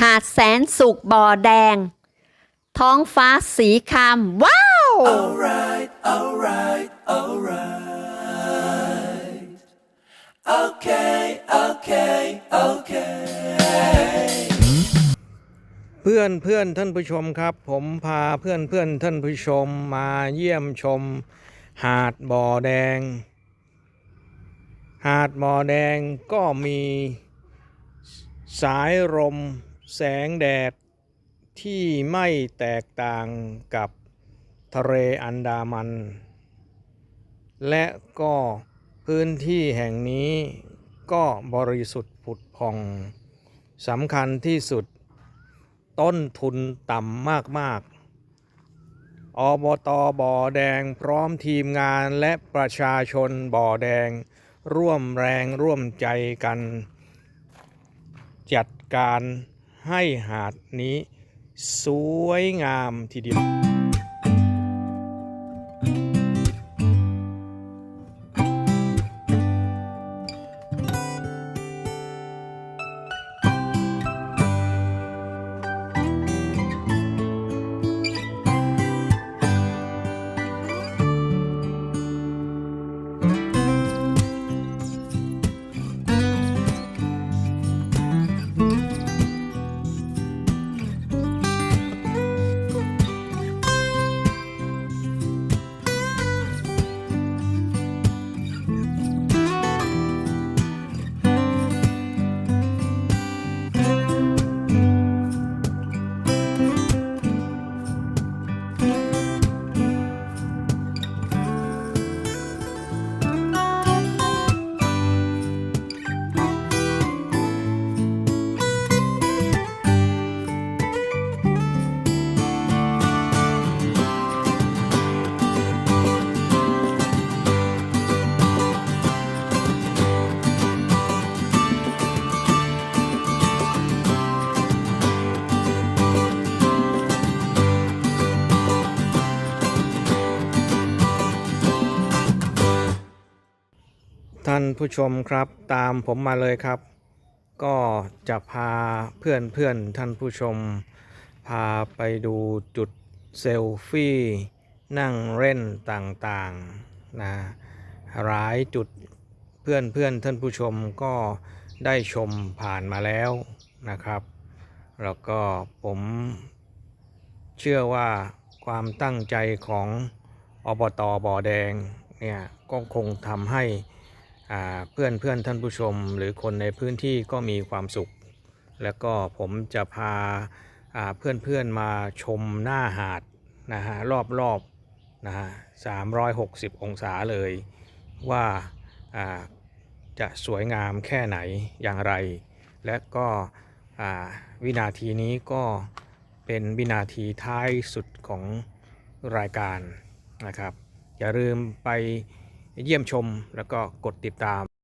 หาดแสนสุขบ่อแดง ท้องฟ้าสีครามว้าว Alright, alright, alright. Okay, okay, okay. เพื่อนเพื่อนท่านผู้ชมครับ ผมพาเพื่อนเพื่อนท่านผู้ชมมาเยี่ยมชม หาดบ่อแดง หาดบ่อแดงก็มีสายลม แสงแดดที่ไม่แตกต่างกับทะเลอันดามัน และก็พื้นที่แห่งนี้ก็บริสุทธิ์ผุดพองสำคัญที่สุด ต้นทุนต่ำมาก ๆ อบตบ่อแดงพร้อมทีมงานและประชาชนบ่อแดง ร่วมแรงร่วมใจกัน จัดการ ให้หาดนี้ สวยงามทีเดียว ท่านผู้ชมครับตามผมมาเลยครับ ก็จะพาเพื่อนเพื่อนท่านผู้ชม พาไปดูจุดเซลฟี่นั่งเล่นต่างๆนะหลายจุดเพื่อนเพื่อนท่านผู้ชมก็ได้ชมผ่านมาแล้วนะครับ แล้วก็ผมเชื่อว่าความตั้งใจของอบตบ่อแดงเนี่ยก็คงทำให้ เพื่อนเพื่อนท่านผู้ชม หรือคนในพื้นที่ก็มีความสุข แล้วก็ผมจะพาเพื่อนเพื่อนมาชมหน้าหาดนะฮะรอบรอบๆนะฮะ360องศาเลยว่าจะสวยงามแค่ไหนอย่างไร และก็วินาทีนี้ก็เป็นวินาทีท้ายสุดของรายการนะครับ อย่าลืมไป เยี่ยมชมแล้วก็กดติดตาม